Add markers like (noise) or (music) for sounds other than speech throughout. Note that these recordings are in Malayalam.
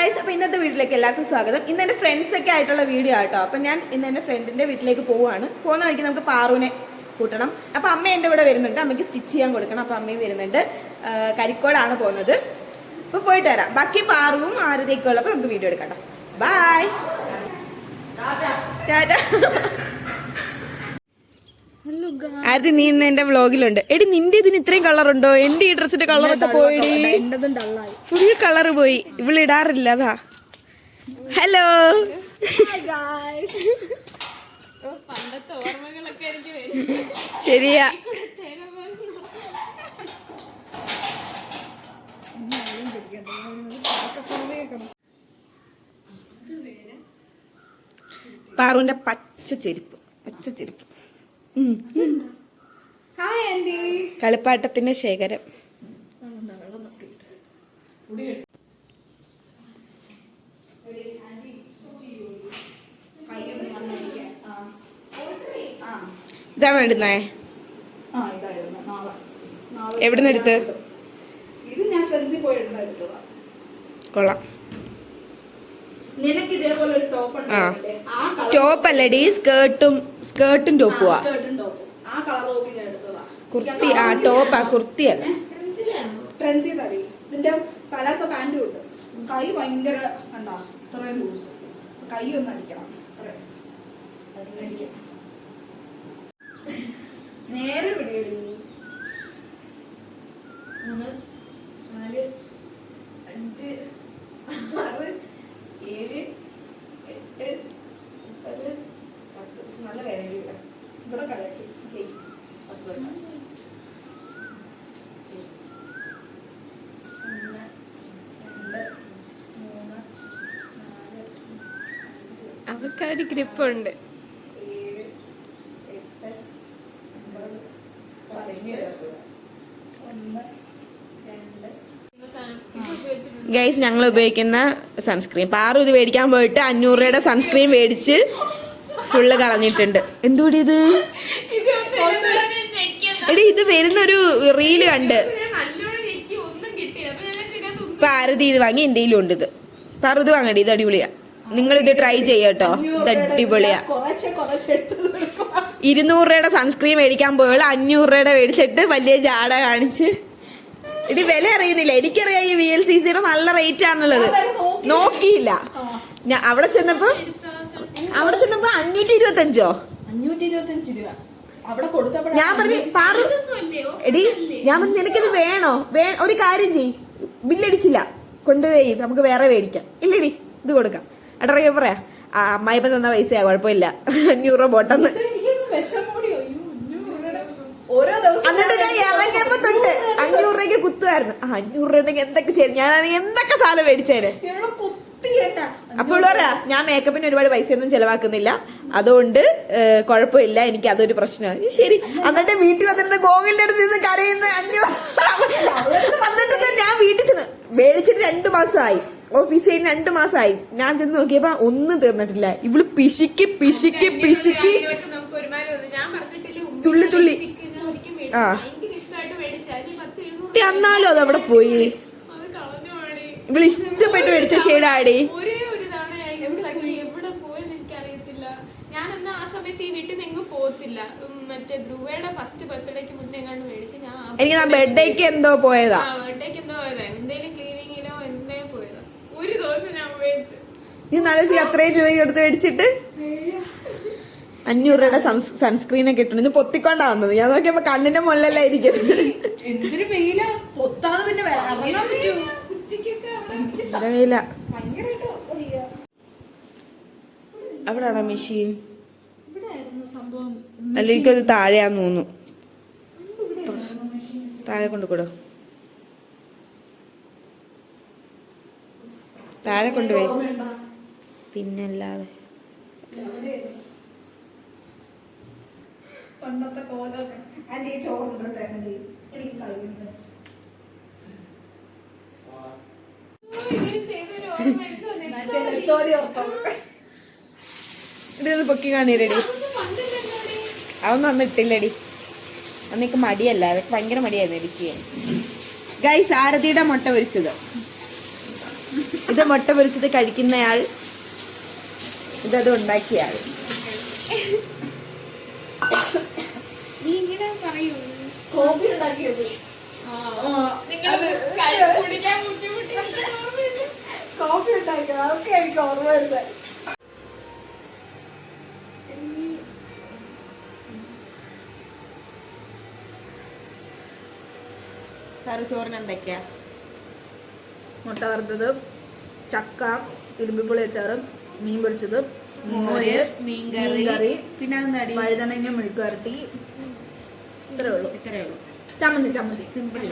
ഗായ്സ് അപ്പൊ ഇന്നത്തെ വീട്ടിലേക്ക് എല്ലാവർക്കും സ്വാഗതം. ഇന്ന് എന്റെ ഫ്രണ്ട്സ് ഒക്കെ ആയിട്ടുള്ള വീഡിയോ ആട്ടോ. അപ്പൊ ഞാൻ ഇന്ന് എന്റെ ഫ്രണ്ടിന്റെ വീട്ടിലേക്ക് പോവാണ്. പോകുന്ന വഴിക്ക് നമുക്ക് പാറുവിനെ കൂട്ടണം. അപ്പൊ അമ്മ എന്റെ കൂടെ വരുന്നുണ്ട്. അമ്മയ്ക്ക് സ്റ്റിച്ച് ചെയ്യാൻ കൊടുക്കണം. അപ്പൊ അമ്മയും വരുന്നുണ്ട്. കരിക്കോടാണ് പോകുന്നത്. അപ്പോൾ പോയിട്ട് വരാം. ബാക്കി പാറുവും ആരതിയൊക്കെ ഉള്ളപ്പോ നമുക്ക് വീഡിയോ എടുക്കാം ബായ് ടാറ്റ ആരതി നീ ഇന്ന് എന്റെ വ്ലോഗിലുണ്ട് എടി നിന്റെ ഇതിന് ഇത്രയും കളർ ഉണ്ടോ എന്റെ ഈ ഡ്രസ്സിന്റെ കളറൊക്കെ പോയി. ഫുൾ കളർ പോയി. ഇവിടെ ഇടാറില്ല അതാ. ഹലോ ശരിയാ. പാറുവിന്റെ പച്ച ചെരുപ്പ്. പച്ച ചെരുപ്പ്. കളിപ്പാട്ടത്തിന്റെ ശേഖരം. ഇതാ വേണ്ടുന്നേ. ആ, ഇതായിരുന്നു. നാളെ. നാളെ എവിടുന്ന് എടുത്ത്? ഇത് ഞാൻ ഫ്രണ്ട്സിൽ പോയി കൊള്ളാം. നിനക്ക് ഇതേപോലെ ഒരു ടോപ്പ് ആ. ഉണ്ടായിരുന്നില്ലേ? ആ കളർ ടോപ്പ് അല്ലടി സ്കേർട്ടും സ്കേർട്ടും ടോപ്പുവാ. സ്കേർട്ടും ടോപ്പും. ആ കളർ നോക്കി ഞാൻ എടുത്തതാ. കുർത്തി ആ ടോപ്പാ കുർത്തിയല്ല ട്രെൻസിൽ തറി ഇതിന്റെ പലാസോ പാന്റും ഉണ്ട്. കൈ ഭയങ്കര കണ്ടാ ഇത്രയും ലൂസ് കൈ ഒന്ന് അടിക്കണം. ഇത്രയും. നേരെ പിടിയടി. മൂന്ന് നാല് അഞ്ച് ആറ് ഏഴ് എട്ട് മുപ്പത് പത്ത്. പക്ഷെ നല്ല വേദന ഇവിടെ. ഇവിടെ കളയാക്കി. ചെയ് പത്ത് വെട്ടാം. ചെയ് ഒന്ന് രണ്ട് മൂന്ന് നാല് അഞ്ച്. അവക്കാര് ഗ്രിപ്പുണ്ട് ഏഴ് എട്ട് ഒമ്പത് പതിനേഴ് ഒന്ന് രണ്ട് ഗൈസ് ഞങ്ങൾ ഉപയോഗിക്കുന്ന സൺസ്ക്രീൻ പാറു ഇത് മേടിക്കാൻ പോയിട്ട് അഞ്ഞൂറ് രൂപയുടെ സൺസ്ക്രീൻ മേടിച്ച് ഫുള്ള് കളഞ്ഞിട്ടുണ്ട്. എന്തുകൂടി ഇത്? എടി ഇത് വരുന്നൊരു റീൽ കണ്ട്. പാരതി ഇത് വാങ്ങി ഇന്ത്യയിലും ഉണ്ട് ഇത്. പാറു ഇത് വാങ്ങടി ഇത് അടിപൊളിയാ. നിങ്ങൾ ഇത് ട്രൈ ചെയ്യട്ടോ ഇത് അടിപൊളിയാ. ഇരുന്നൂറ് രൂപയുടെ സൺസ്ക്രീൻ മേടിക്കാൻ പോയുള്ള അഞ്ഞൂറ് രൂപയുടെ മേടിച്ചിട്ട് വലിയ ജാട കാണിച്ച് ഇത് വില അറിയുന്നില്ല. എനിക്കറിയാം ഈ വി എൽ സി സിയുടെ നല്ല റേറ്റ് ആണുള്ളത്. നോക്കിയില്ല. ഞാൻ അവിടെ ചെന്നപ്പോ അവിടെ ചെന്നപ്പോ അഞ്ഞൂറ്റി ഇരുപത്തി അഞ്ചോ ഞാൻ പറഞ്ഞു പാറു എടി ഞാൻ പറഞ്ഞു നിനക്കിത് വേണോ? വേ ഒരു കാര്യം ചെയ് ബില്ലടിച്ചില്ല. കൊണ്ടുപോയി. നമുക്ക് വേറെ മേടിക്കാം. ഇല്ലടി ഇത് കൊടുക്കാം. എടറങ്ങി പറയാ ആ അമ്മായിപ്പ തന്ന പൈസയാ കുഴപ്പമില്ല. അഞ്ഞൂറ് രൂപ പോട്ടെന്ന് എനിക്കൊന്ന് വിഷം കൂടി അയ്യോ അഞ്ഞൂറ് രൂപയുടെ ഓരോ ദിവസം എന്നിട്ട് ഞാൻ ഇറങ്ങിയപ്പോ തൊട്ട് അഞ്ഞൂറ് രൂപയ്ക്ക് കുത്തുമായിരുന്നു. ആ അഞ്ഞൂറ് രൂപയ്ക്ക് എന്തൊക്കെ ശരി ഞാൻ എന്തൊക്കെ സാധനം മേടിച്ചേനെ? ഇവൾ കുത്തി എന്നാ അപ്പോൾ പറയാ ഞാൻ മേക്കപ്പിന് ഒരുപാട് പൈസയൊന്നും ചെലവാക്കുന്നില്ല. അതുകൊണ്ട് കുഴപ്പമില്ല. എനിക്ക് അതൊരു പ്രശ്നമാണ്. ശരി. എന്നിട്ട് വീട്ടിൽ വന്നിട്ട് ഗോകുലിന്റെ അടുത്ത് നിന്ന് കരയുന്ന അഞ്ഞൂറ് വന്നിട്ട് ഞാൻ വീട്ടിൽ ചെന്ന് മേടിച്ചിട്ട് രണ്ടു മാസമായി. ഓഫീസിൽ രണ്ട് രണ്ടു മാസമായി. ഞാൻ ചെന്ന് നോക്കിയപ്പോ ഒന്നും തീർന്നിട്ടില്ല. ഇവൾ പിശിക്ക് പിശിക്ക് പിശിക്ക്. തുള്ളി തുള്ളി. lipstick ഞാൻ ഒരിക്കൽ മേടിച്ചു. ആ. എന്നാലും അത് അവിടെ പോയി. ഇവൾ ഇഷ്ടപ്പെട്ട് മേടിച്ച ഷെയ്ഡാടി. എനിക്ക് ആ ബർത്ത്ഡേക്ക് എന്തോ പോയതാ. ആ ബർത്ത്ഡേക്ക് എന്തോ പോയതാ. എന്തേലും ക്ലീനിങ്ങിനോ എന്തേ പോയതാ. ഒരു ദിവസം ഞാൻ മേടിച്ചു. നീ നാലോചിക്ക് അത്രയും രൂപ കൊടുത്ത് മേടിച്ചിട്ട്? അഞ്ഞൂറ് രൂപയുടെ സൺസ്ക്രീൻ ഒക്കെ ഇട്ടുണ്ട്. ഇത് പൊത്തിക്കൊണ്ടാ വന്നത് ഞാൻ നോക്കിയപ്പോ കണ്ണിന്റെ മുകളിലല്ല ഇരിക്കുന്നത്. എന്തൊരു വെയില. പൊത്താതെ പിന്നെ വരാൻ ഇറങ്ങാൻ പറ്റൂ? ഉച്ചയ്ക്കൊക്കെ അവിടെ അറിയില്ല ഭയങ്കരമായിട്ട് വയ്യ. അവിടെയാണോ മെഷീൻ അല്ല എനിക്കത് താഴെയാന്ന് തോന്നുന്നു. താഴെ കൊണ്ട് കൊടു താഴെ കൊണ്ടുപോയി. പിന്നെ പിന്നല്ലാതെ. പണ്ടത്തെ കോലൊക്കെ. ആന്റി ചോറുണ്ടോ ആന്റി എനിക്ക് കഴിയുന്നുണ്ട് ഇതൊന്ന് പൊക്കി കാണിരടി അതൊന്നും അന്ന് ഇട്ടില്ലടി. അന്നേക്ക് മടിയല്ല. അതൊക്കെ ഭയങ്കര മടിയായിരുന്നു എനിക്ക് ഗൈസ് ആരതിയുടെ മുട്ട പൊരിച്ചത്. ഇത് മുട്ട പൊരിച്ചത് കഴിക്കുന്നയാൾ. ഇതത് ഉണ്ടാക്കിയാൽ ഇങ്ങനെ പറയൂ കോഫി ഉണ്ടാക്കിയത്. കോഫി ഉണ്ടാക്കിയത് അതൊക്കെ എനിക്ക് ഓർമ്മ വരുന്നത്. ചോറിന് എന്തൊക്കെയാ? മുട്ട വറുത്തത് ചക്ക ഇരുമ്പിപ്പുളി അച്ചാറും മീൻ പൊരിച്ചത് മോര് മീൻകറി പിന്നെ എന്താടി വഴുതനങ്ങ മെഴുക്ക് വരട്ടി ഇത്രേ ഉള്ളൂ. ഇത്രയേ ഉള്ളൂ. ചമ്മന്തി ചമ്മന്തി. സിമ്പിൾ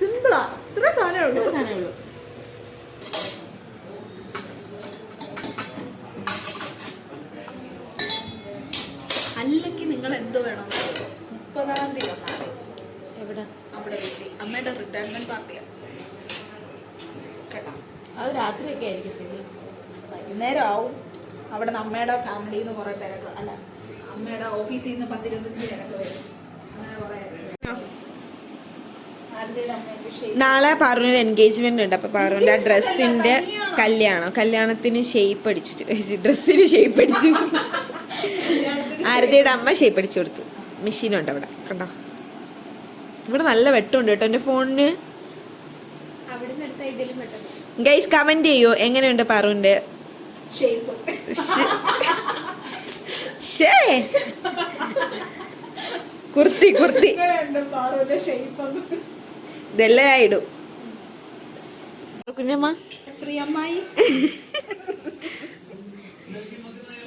സിമ്പിളാ ഇത്ര സാധനമേ ഉള്ളൂ സാധനമേ ഉള്ളൂ അല്ലെങ്കിൽ നിങ്ങൾ എന്ത് വേണം മുപ്പതാം തീയതി വന്നാൽ എവിടെ നമ്മുടെ വീട്ടിൽ അമ്മയുടെ റിട്ടയർമെന്റ് പാർട്ടിയാണ് കേട്ടോ അത് രാത്രിയൊക്കെ ആയിരിക്കത്തില്ലേ വൈകുന്നേരം ആവും അവിടെ നിന്ന് അമ്മയുടെ ഫാമിലിയിൽ നിന്ന് കുറേ പേരൊക്കെ അല്ല അമ്മയുടെ ഓഫീസിൽ നിന്ന് പത്തിരുപത്തഞ്ച് പേരൊക്കെ വരും അങ്ങനെ കുറേ ആരുടെയുടെ അമ്മയ്ക്ക് ഷെയ്പ്പ് നാളെ പാറുവിന് എൻഗേജ്മെന്റ് ഉണ്ട്. അപ്പൊ പാറുവിന്റെ ആ ഡ്രസ്സിന്റെ കല്യാണം. കല്യാണത്തിന് ഷേപ്പ് അടിച്ചു. ഡ്രസ്സിന് ഷേപ്പ് അടിച്ചു. ആരതിയുടെ അമ്മ ഷേപ്പ് അടിച്ചു കൊടുത്തു. മെഷീനുണ്ട് അവിടെ. കണ്ടോ? ഇവിടെ നല്ല വെട്ടമുണ്ട് കേട്ടോ. എന്റെ ഫോണിന് ഗൈസ് കമന്റ് ചെയ്യോ? എങ്ങനെയുണ്ട് ശ്ശ്. കുർത്തി കുർത്തി. ഷേപ്പ് ഒന്ന് ഇതെല്ലാം ഞാൻ കുഞ്ഞമ്മ? ശ്രീ അമ്മായി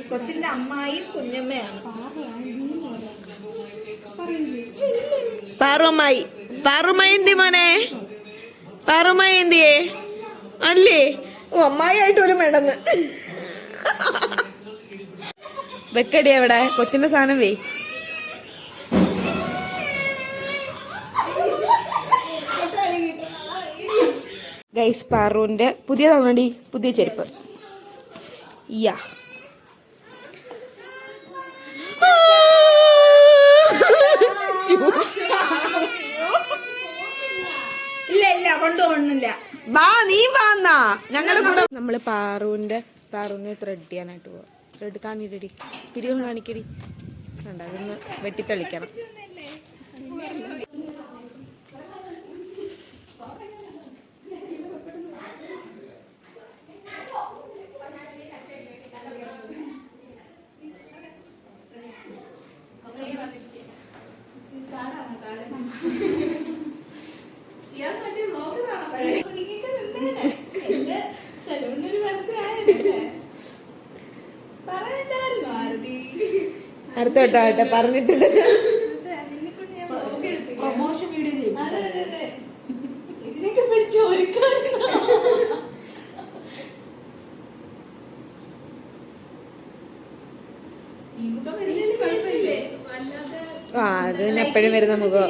കൊച്ചിന്റെ അമ്മായി കുഞ്ഞമ്മയാണ്. പാറുമായി പാറുമായി എന്തി മോനെ? പാറുമായി എന്തിയേ അല്ലേ? ഓ അമ്മായി ആയിട്ട് ഒരു മേടന്ന് വെക്കടി എവിടെ കൊച്ചിന്റെ സാധനം വേ. ഗൈസ് പാറുവിന്റെ പുതിയതാണോടി പുതിയ ചെരുപ്പ്. യാ ഇല്ല ഇല്ല കൊണ്ടുപോകണില്ല വാ നീ വാന്നാ ഞങ്ങളുടെ കൂടെ നമ്മൾ പാറുവിന്റെ പാറുവിനെ ത്രെഡ് ചെയ്യാനായിട്ട് പോവാ. ത്രെഡ് കാണിക്കടി. പിരിവ് കാണിക്കടി. കണ്ട അതൊന്ന് വെട്ടിത്തെളിക്കണം. കേട്ടോ പറഞ്ഞിട്ട് പ്രൊമോഷൻ വീഡിയോ ചെയ്യും ഇതിനൊക്കെ പിടിച്ച് ഒരുക്കാറുണ്ടോ അല്ലാതെ ആ അത് പിന്നെ എപ്പോഴും വരുന്ന മുഖം.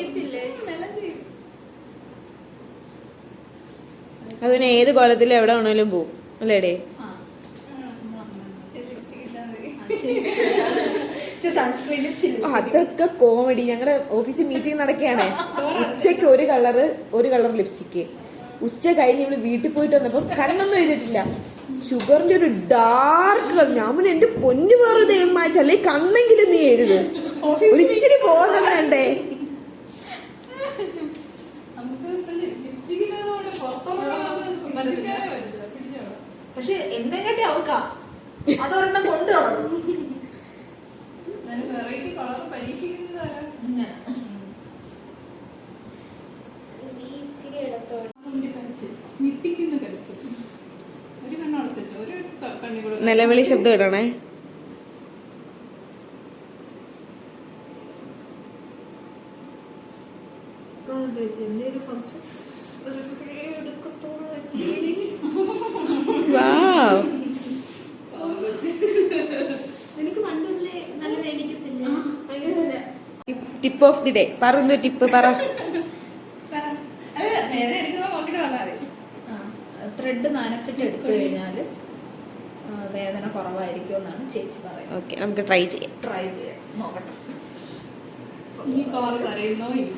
അത് പിന്നെ ഏത് കോലത്തിലും എവിടെ വേണേലും പോവും. അല്ലേടേ? അതൊക്കെ കോമഡി ഞങ്ങളുടെ ഓഫീസിൽ മീറ്റിംഗ് നടക്കുകയാണ്. ഉച്ചയ്ക്ക് ഒരു കളറ് ഒരു കളർ ലിപ്സ്റ്റിക്ക് ഉച്ച കഴിഞ്ഞ് ഇവൾ വീട്ടിൽ പോയിട്ട് വന്നപ്പോ കണ്ണൊന്നും എഴുതിട്ടില്ല ഷുഗറിന്റെ ഒരു ഡാർക്ക് കളർ ഞാൻ പിന്നെ എന്റെ പൊന്നു മാച്ച് അല്ലെ കണ്ണെങ്കിലും നീ എഴുത്. ഒരു ഇച്ചിരി ബോധം വേണ്ടേ പക്ഷെ എന്നെ കാട്ടി അവൾക്കാ. അതൊരെണ്ണം കൊണ്ടു നടന്നു. ഇങ്ങനെ. നീ ഇച്ചിരി എടുത്തോളൂ. ഞെട്ടിക്കുന്ന കരച്ചിൽ. ഒരു കണ്ണടച്ച ഒരു കണ്ണികൂടെ നിലവിളി ശബ്ദം ഇടണേ വാവ് നിനക്ക് പണ്ടല്ലേ നല്ല വേദിക്കത്തില്ലേ ടിപ്പ് ഓഫ് ദി ഡേ പറഞ്ഞു ടിപ്പ് പറ. ത്രെഡ് നനച്ചിട്ട് എടുത്തു കഴിഞ്ഞാൽ വേദന കുറവായിരിക്കും എന്നാണ് ചേച്ചി പറയുന്നത്. ഓക്കെ നമുക്ക് ട്രൈ ചെയ്യാം. ട്രൈ ചെയ്യാം. നോക്കട്ടെ. ഈ പാറ് കരയുന്നോ ഇല്ല.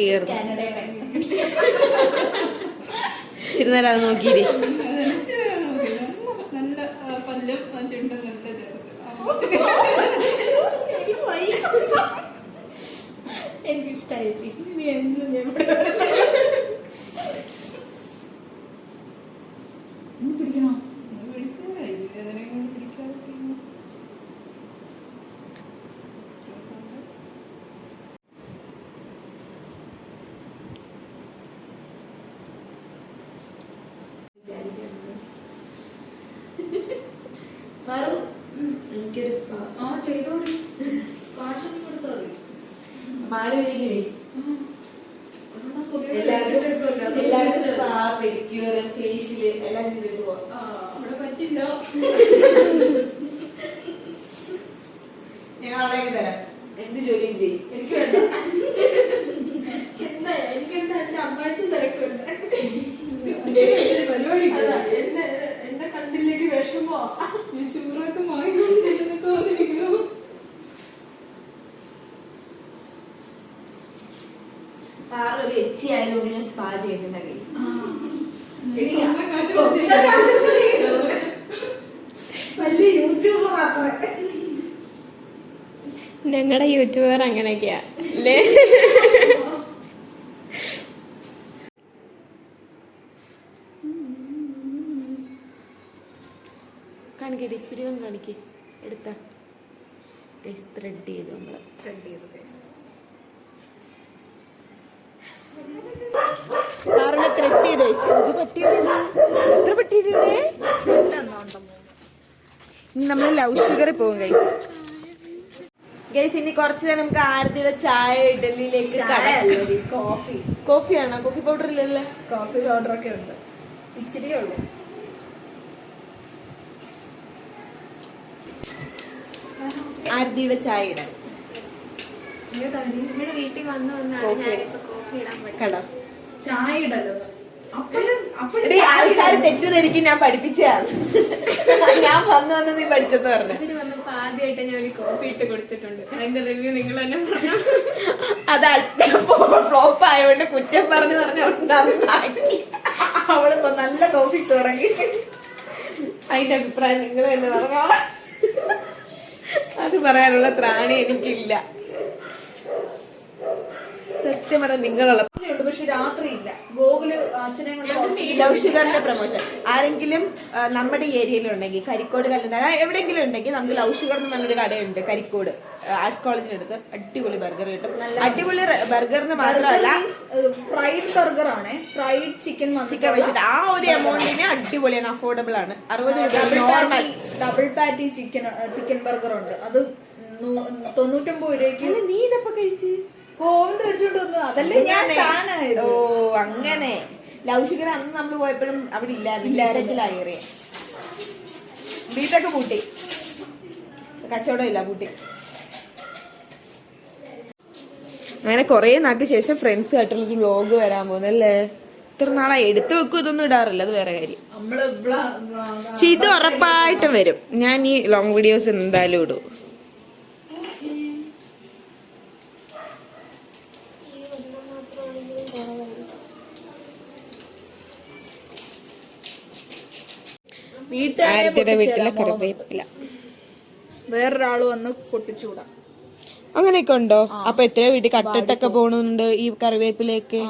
തീർന്നു ഇച്ചിരി നേരം അത് നോക്കിയില്ലേ നല്ല ആ, പല്ലും ആ, ചുണ്ടും നല്ല ചേർച്ച എനിക്ക് ഇഷ്ടമായി ചേച്ചി ഇനി എന്നും ഞാൻ ഇവിടെ ഇനി പിടിക്കണോ പിടിച്ചതായി വേദനയും കൊണ്ട് പിടിക്കാതിരിക്കുന്നു സ്ട്രെസ് ഉണ്ട് എനിക്കൊരു സ്പാ. ആ കൊടുത്താൽ മതി. മാല എല്ലാവരും. സ്പാ പെഡിക്യൂർ ഫേഷ്യൽ എല്ലാം ചെയ്തിട്ട് പോവാം. അവിടെ പറ്റില്ല ഞാൻ അവിടെ തരാം എന്ത് ജോലിയും ചെയ്യും എനിക്ക് വേണ്ട എന്താ എനിക്കെന്താ എന്റെ അമ്മാച്ചും തിരക്കുണ്ട് പരിപാടി അതാ, എന്നെ എന്നെ കണ്ടില്ലെങ്കിൽ വിഷമോ ഷൂറൊക്കെ വാങ്ങിക്കൊണ്ടിരുന്നൊക്കെ വന്നിരിക്കുന്നു പാറ ഒരു എച്ചി ആയതുകൊണ്ട് ഞാൻ സ്പാ ചെയ്തിട്ടുണ്ട് ഗൈസ് ഞങ്ങളുടെ യൂട്യൂബർ അങ്ങനെയൊക്കെയാ. അല്ലേ? കാണിക്കടി പിരികം കാണിക്ക്. എടുത്ത. ഗൈസ് ത്രെഡ് ചെയ്തു നമ്മൾ. ത്രെഡ് ചെയ്തു ഗൈസ് പാറിനെ ത്രെഡ് ചെയ്തു ഗൈസ് ഇത് പറ്റിയിട്ടത് എത്ര ഇനി നമ്മൾ ലവ് ഷുഗറിൽ പോകും ഗൈസ് ഗൈസ് ഇനി കുറച്ച് നേരം നമുക്ക് ആരതിയുടെ ചായ ഇഡലിയിലേക്ക് കോഫി കോഫിയാണോ കോഫി പൗഡർ ഇല്ലല്ലേ. കോഫി പൗഡർ ഒക്കെ ഉണ്ട്. ഇച്ചിരി ഉള്ളൂ. ആരതിയുടെ ചായ ഇടാൻ. നമ്മുടെ വീട്ടിൽ വന്നു വന്നാണ് കോഫി. ഞാനിപ്പോ കോഫി ഇടാൻ കട. ചായ ഇടല്ലോ എടീ, ആൾക്കാർ തെറ്റിദ്ധരിക്കും ഞാൻ പഠിപ്പിച്ചതാണ്. (laughs) ഞാൻ വന്നു വന്ന് നീ പഠിച്ചെന്ന് പറഞ്ഞു. ആദ്യമായിട്ട് ഞാൻ ഒരു കോഫി ഇട്ട് കൊടുത്തിട്ടുണ്ട്. അതിന്റെ റിവ്യൂ നിങ്ങൾ തന്നെ പറഞ്ഞു. അത് ഫ്ലോപ്പ് (laughs) ആയതുകൊണ്ട് കുറ്റം പറഞ്ഞു പറഞ്ഞു നന്നാക്കി അവളിപ്പോ നല്ല കോഫി ഇട്ട് തുടങ്ങി. അതിന്റെ അഭിപ്രായം നിങ്ങൾ തന്നെ പറഞ്ഞോളാം. അത് പറയാനുള്ള ത്രാണി എനിക്കില്ല. സത്യം പറഞ്ഞ നിങ്ങളുള്ള ഉണ്ട് പക്ഷെ രാത്രിയില്ല. ഗോകുൽ അച്ഛനെ ഷുഗറിന്റെ പ്രൊമോഷൻ ആരെങ്കിലും നമ്മുടെ ഏരിയയിലുണ്ടെങ്കിൽ കരിക്കോട് കല്ലുന്ന എവിടെയെങ്കിലും ഉണ്ടെങ്കിൽ നമുക്ക് ലവ് ഷുഗർ എന്ന് പറഞ്ഞൊരു കടയുണ്ട് കരിക്കോട്. ആർട്സ് കോളേജിനടുത്ത് അടിപൊളി ബർഗർ കിട്ടും. അടിപൊളി ബർഗറിന് മാത്രമല്ല ഫ്രൈഡ് ബർഗർ ആണ്. ഫ്രൈഡ് ചിക്കൻ ചിക്കൻ വെച്ചിട്ട് ആ ഒരു എമൗണ്ടിന് അടിപൊളിയാണ് അഫോർഡബിൾ ആണ്. അറുപത് രൂപ normal double patty chicken chicken burger ഉണ്ട്. അത് തൊണ്ണൂറ്റൊമ്പത് രൂപയ്ക്ക് നീ ഇതപ്പോ കഴിച്ച്? ഗോവിന്ദ് മേടിച്ചോണ്ട് വന്നു. അതല്ലേ ഞാൻ ഓ അങ്ങനെ. ലവ് അന്ന് നമ്മൾ പോയപ്പോഴും അവിടെ ഇല്ലായിരുന്നു ബിടെക്കിലായി ഏറിയ ബിടെക്ക് പൂട്ടി കച്ചവടം ഇല്ല പൂട്ടി അങ്ങനെ കുറേ നാൾക്ക് ശേഷം ഫ്രണ്ട്സ് ആയിട്ടുള്ളൊരു വ്ലോഗ് വരാൻ പോകുന്നല്ലേ ഇത്ര നാളായി. എടുത്തു വെക്കും ഇതൊന്നും ഇടാറില്ല. അത് വേറെ കാര്യം. പക്ഷെ ഇത് ഉറപ്പായിട്ടും വരും. ഞാൻ ഈ ലോങ് വീഡിയോസ് എന്തായാലും ഇടും. ആരത്തിയുടെ വീട്ടിലെ. കറിവേപ്പില. വേറൊരാൾ വന്ന് പൊട്ടിച്ചൂടാ അങ്ങനെയൊക്കെ ഉണ്ടോ? അപ്പൊ എത്രയോ വീട്ടിൽ കട്ടിട്ടൊക്കെ പോണുണ്ട് ഈ കറിവേപ്പിലേക്ക്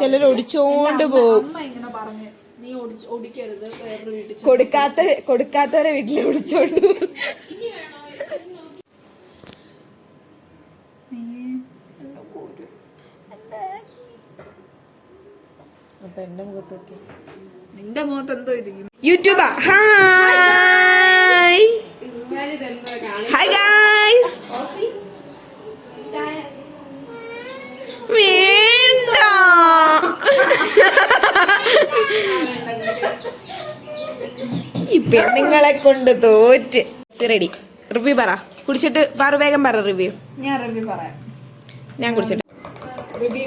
ചിലർ ഒടിച്ചോണ്ട് പോകും. കൊടുക്കാത്ത കൊടുക്കാത്തവരെ വീട്ടിൽ ഒടിച്ചോണ്ട് പോവും. നിന്റെ മുഖത്ത് എന്തോ ഇരിക്കും യൂട്യൂബാ ഹായ് ഹായ് ഗായ്സ് വേണ്ട ഈ പെണ്ണുങ്ങളെ കൊണ്ട് തോറ്റ്. റെഡി റിവ്യൂ പറ. കുടിച്ചിട്ട് പറ വേഗം പറ റിവ്യൂ ഞാൻ റിവ്യൂ പറയാം. ഞാൻ കുടിച്ചിട്ട്. റിവ്യൂ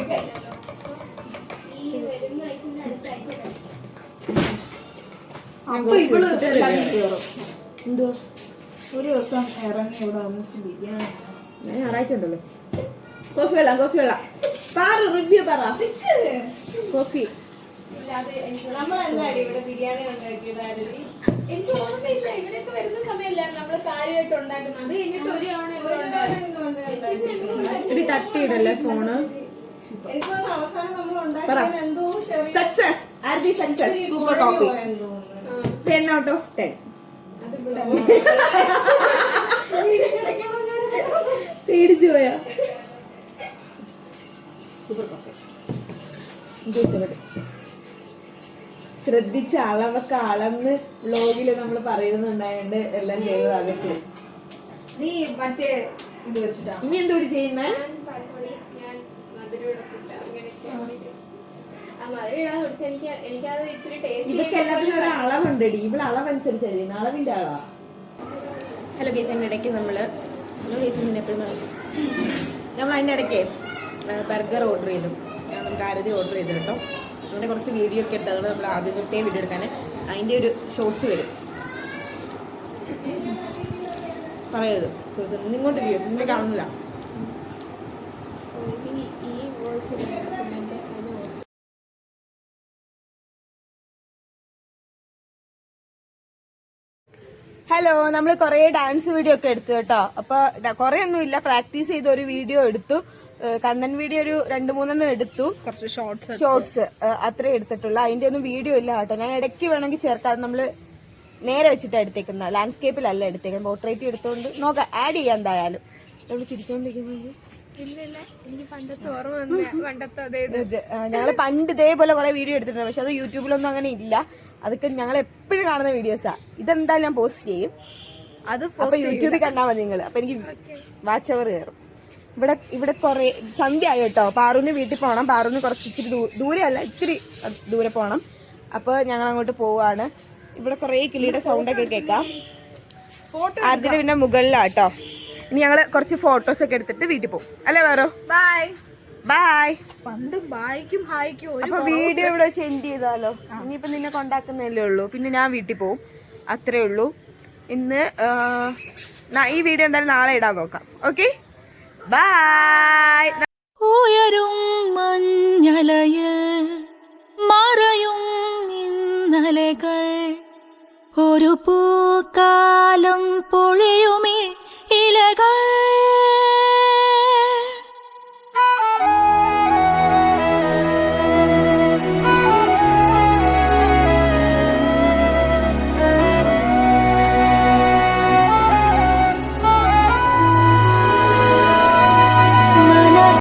അപ്പൊ ഇവൾ കയറും. എന്തോ ഒരു ദിവസം ഇറങ്ങി ഇവിടെ ഒന്നിച്ച് ബിരിയാണി ഞാൻ ഞായറാഴ്ച ഉണ്ടല്ലോ. കോഫി വെള്ളം കോഫി വെള്ളം പാറു റിവ്യൂ പറ. കോഫി. ഇവിടെ ബിരിയാണി ഉണ്ടാക്കിയതായിരുന്നു എനിക്ക് ഓർമ്മയില്ല ഇവരൊക്കെ വരുന്ന സമയമല്ലായിരുന്നു നമ്മൾ കാര്യമായിട്ട് ഉണ്ടാക്കുന്നത്. അത് കഴിഞ്ഞിട്ട് ഒരു തവണ എന്തോ ഉണ്ടായിരുന്നു. ഇടി തട്ടിയിടല്ലേ ഫോണ്? അവസാനം നമ്മൾ പറ. എന്തോ success are the success super coffee. Ten out of ten പേടിച്ചു പോയാ. സൂപ്പർ ശ്രദ്ധിച്ച അളവൊക്കെ അളന്ന് ബ്ലോഗിൽ നമ്മൾ പറയുന്നുണ്ടായോണ്ട് എല്ലാം ചെയ്തതാകട്ടെ. നീ മറ്റേ ഇത് വെച്ചിട്ടാ? ഇനി എന്തുകൂടി ചെയ്യുന്നേ? ഇതൊക്കെ എല്ലാത്തിനും ഒരു അളവുണ്ടടി ഇവിടെ അളവനുസരിച്ച് ചെയ്യുന്നത് അളവിന്റെ അളവാ ഹലോ കേസ് അതിന്റെ ഇടയ്ക്ക് നമ്മൾ ഹലോ കേസ് എപ്പോഴും നമ്മൾ അതിന്റെ ഇടയ്ക്ക് ബർഗർ ഓർഡർ ചെയ്തു. നമുക്ക് ആരതി ഓർഡർ ചെയ്തു കേട്ടോ. അങ്ങനെ കുറച്ച് വീഡിയോ ഒക്കെ എടുത്ത് അതുകൊണ്ട് നമ്മൾ ആദ്യം തൊട്ടേ വീഡിയോ എടുക്കാൻ. അതിന്റെ ഒരു ഷോർട്സ് വരും. പറയരുത്. നിങ്ങോട്ട് വീഡിയോ നിങ്ങൾ കാണുന്നില്ല. ഈ വോയിസ് ഹലോ നമ്മൾ കുറേ ഡാൻസ് വീഡിയോ ഒക്കെ എടുത്തു കേട്ടോ. അപ്പൊ കുറെ ഒന്നും ഇല്ല. പ്രാക്ടീസ് ചെയ്ത ഒരു വീഡിയോ എടുത്തു. കണ്ണൻ വീഡിയോ ഒരു രണ്ട് മൂന്നെണ്ണം എടുത്തു. കുറച്ച് ഷോർട്സ് ഷോർട്സ് അത്രേ എടുത്തിട്ടുള്ളൂ. അതിന്റെ ഒന്നും വീഡിയോ ഇല്ല കേട്ടോ. ഞാൻ ഇടയ്ക്ക് വേണമെങ്കിൽ ചേർക്കാം. നമ്മൾ നേരെ വെച്ചിട്ട് എടുത്തേക്കുന്ന ലാൻഡ്സ്കേപ്പിലല്ല എടുത്തേക്കുന്നത്. പോർട്രേറ്റ് എടുത്തുകൊണ്ട് നോക്കാം. ആഡ് ചെയ്യാം എന്തായാലും. നമ്മൾ അതേ ഞങ്ങൾ പണ്ട് ഇതേപോലെ കുറെ വീഡിയോ എടുത്തിട്ടുണ്ട്. പക്ഷെ അത് യൂട്യൂബിലൊന്നും അങ്ങനെ ഇല്ല. അതൊക്കെ ഞങ്ങൾ എപ്പോഴും കാണുന്ന വീഡിയോസാ ഇതെന്തായാലും ഞാൻ പോസ്റ്റ് ചെയ്യും. അത് അപ്പൊ യൂട്യൂബിൽ കണ്ടാൽ മതി നിങ്ങൾ അപ്പൊ എനിക്ക് വാച്ച് അവർ കയറും. ഇവിടെ ഇവിടെ കുറെ സന്ധ്യ ആയി കേട്ടോ. പാറുവിന് വീട്ടിൽ പോകണം പാറുവിന് കുറച്ച് ഇച്ചിരി ദൂരെ ദൂരെയല്ല ഇത്തിരി ദൂരെ പോകണം അപ്പൊ ഞങ്ങൾ അങ്ങോട്ട് പോവാണ്. ഇവിടെ കുറെ കിളിയുടെ സൗണ്ട് ഒക്കെ കേൾക്കാം. അതിന് പിന്നെ മുകളിലാട്ടോ ഇനി ഞങ്ങൾ കുറച്ച് ഫോട്ടോസ് ഒക്കെ എടുത്തിട്ട് വീട്ടിൽ പോകും അല്ലേ വേറോ ബൈ ബായ് പണ്ട് ബായ്ക്കും ഹായ്ക്കും ഒരു അപ്പൊ വീഡിയോ ഇവിടെ വെച്ച് എൻഡ് ചെയ്താലോ? ഇനിയിപ്പോ നിന്നെ കൊണ്ടാക്കുന്നല്ലേ ഉള്ളൂ. പിന്നെ ഞാൻ വീട്ടിൽ പോവും. അത്രേ ഉള്ളൂ. ഇന്ന് ഈ വീഡിയോ എന്തായാലും നാളെ ഇടാൻ നോക്കാം. ഓക്കെ ബൈ ഉയരും മഞ്ഞലയിൽ മറയും ഇന്നലകൾ. ഒരു പൂക്കാലം പൊഴിയുമേ